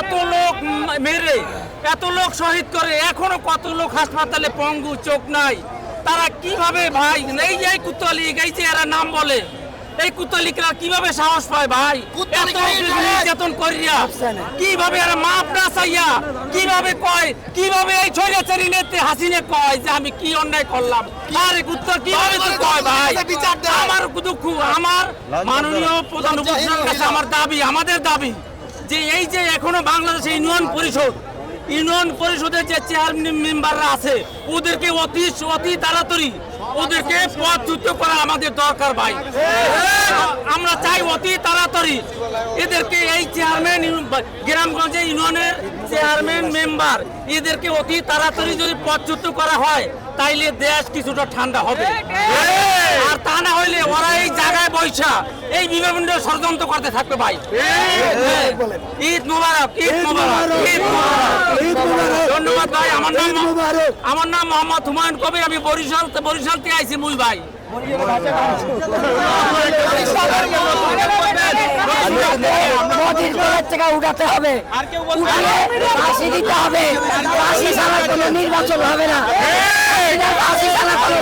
এত লোক মেরে এত লোক শহীদ করে এখনও কত লোক হাসপাতালে পঙ্গু চোখ নাই। তারা কীভাবে ভাই এই যে এই কুতলিক এই যে এরা নাম বলে এই কুতলিকরা কীভাবে সাহস পায় ভাই? এত নির্যাতন করিয়া কীভাবে এরা মাপ না চাইয়া কীভাবে কয় কীভাবে এই ছয়রাচারি নেতে হাসিনে কয় যে আমি কি অন্যায় করলাম? আরে উত্তর কীভাবে তো কয় ভাই? আমার দুঃখ আমার মাননীয় প্রধান উপদেষ্টার কাছে আমার দাবি আমাদের দাবি। যে এই যে এখনও বাংলাদেশে ইউনিয়ন পরিষদ, ইউনিয়ন পরিষদের যে চেয়ারম্যান মেম্বাররা আছে, ওদেরকে অতি অতি তাড়াতাড়ি ওদেরকে পদচ্যুত করা আমাদের দরকার ভাই। আমরা চাই অতি তাড়াতাড়ি এদেরকে এই চেয়ারম্যান গ্রামগঞ্জে ইউনিয়নের চেয়ারম্যান মেম্বার এদেরকে অতি তাড়াতাড়ি যদি পদচ্যুত করা হয়, তাইলে দেশ কিছুটা ঠান্ডা হবে। আর তা না হইলে ওরা এই জায়গায় বৈশা এই বিভিন্ন ষড়যন্ত্র করতে থাকবে ভাই। ঈদ মুবারক ঈদ মুবারক ঈদ মুবারক। ধন্যবাদ ভাই আমার নাম আমার নাম মোহাম্মদ হুমায়ুন কবির আমি বরিশাল বরিশাল থেকে আইছি মুই ভাই। মোদির কোলের থেকে উঠাতে হবে উঠিয়ে ফাঁসি দিতে হবে। ফাঁসি ছাড়া কোনো নির্বাচন হবে না। ফাঁসি ছাড়া কোনো নির্বাচন হবে না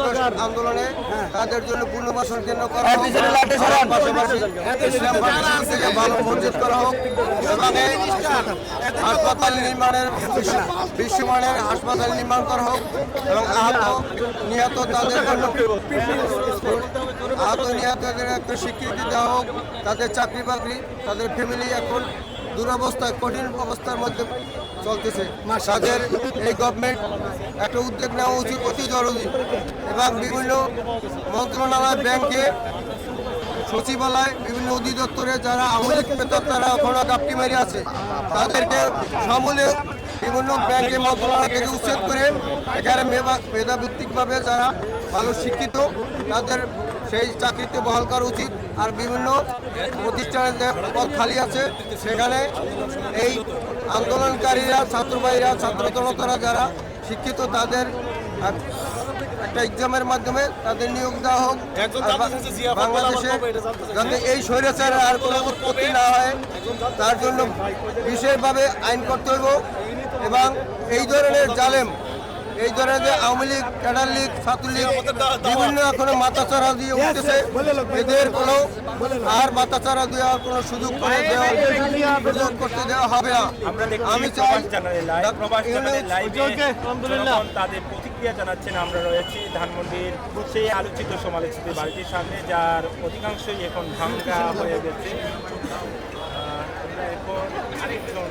আগস্ট আন্দোলনে তাদের জন্য পুনর্বাসন কেন্দ্র করা হোক পাশাপাশি ইসলাম ফাউন্ডেশন থেকে ভালো মসজিদ করা হোক হাসপাতাল নির্মাণের বিশ্বমানের হাসপাতাল নির্মাণ করা হোক এবং আহত নিহত তাদের জন্য আহত নিহতদের একটা স্বীকৃতি দেওয়া হোক তাদের চাকরি বাকরি তাদের ফ্যামিলি এখন দুরবস্থায়, কঠিন অবস্থার মধ্যে চলতেছে। তাদের এই গভর্নমেন্ট একটা উদ্যোগ নেওয়া উচিত, অতি জরুরি। এবং বিভিন্ন মন্ত্রণালয়, ব্যাংকে, সচিবালয়, বিভিন্ন অধিদপ্তরে যারা বেতন তারা ওখানে গাপটি মেরে আছে। তাদেরকে সমূলে বিভিন্ন ব্যাংকে মন্ত্রণালয় থেকে উচ্ছেদ করে এখানে মেধা- মেধাভিত্তিকভাবে যারা ভালো শিক্ষিত তাদের সেই চাকরিতে বহাল করা উচিত। আর বিভিন্ন প্রতিষ্ঠানের যে পদ খালি আছে সেখানে এই আন্দোলনকারীরা ছাত্রবাহীরা ছাত্র জনতারা যারা শিক্ষিত তাদের একটা এক্সামের মাধ্যমে তাদের নিয়োগ দেওয়া হোক। বাংলাদেশে যাতে এই স্বৈরাচার আর কোনো উৎপত্তি না হয় তার জন্য বিশেষভাবে আইন করতে হইব। এবং এই ধরনের জালেম এই ধরনের যে আওয়ামী লীগ ক্যাডার লীগ ছাত্রলীগ বিভিন্ন এখনও মাথাচাড়া দিয়ে উঠতেছে। এদের কোনো আর মাথাচাড়া দেওয়ার কোনো সুযোগ করে দেওয়া সুযোগ করতে দেওয়া হবে না। আমি চাই তাদের প্রতিক্রিয়া জানাচ্ছেন আমরা রয়েছি ধানমন্ডির সেই আলোচিত সমালোচিত বাড়িটির সামনে যার অধিকাংশই এখন ভাঙ্গা হয়ে গেছে। আমরা এখন আরেকজন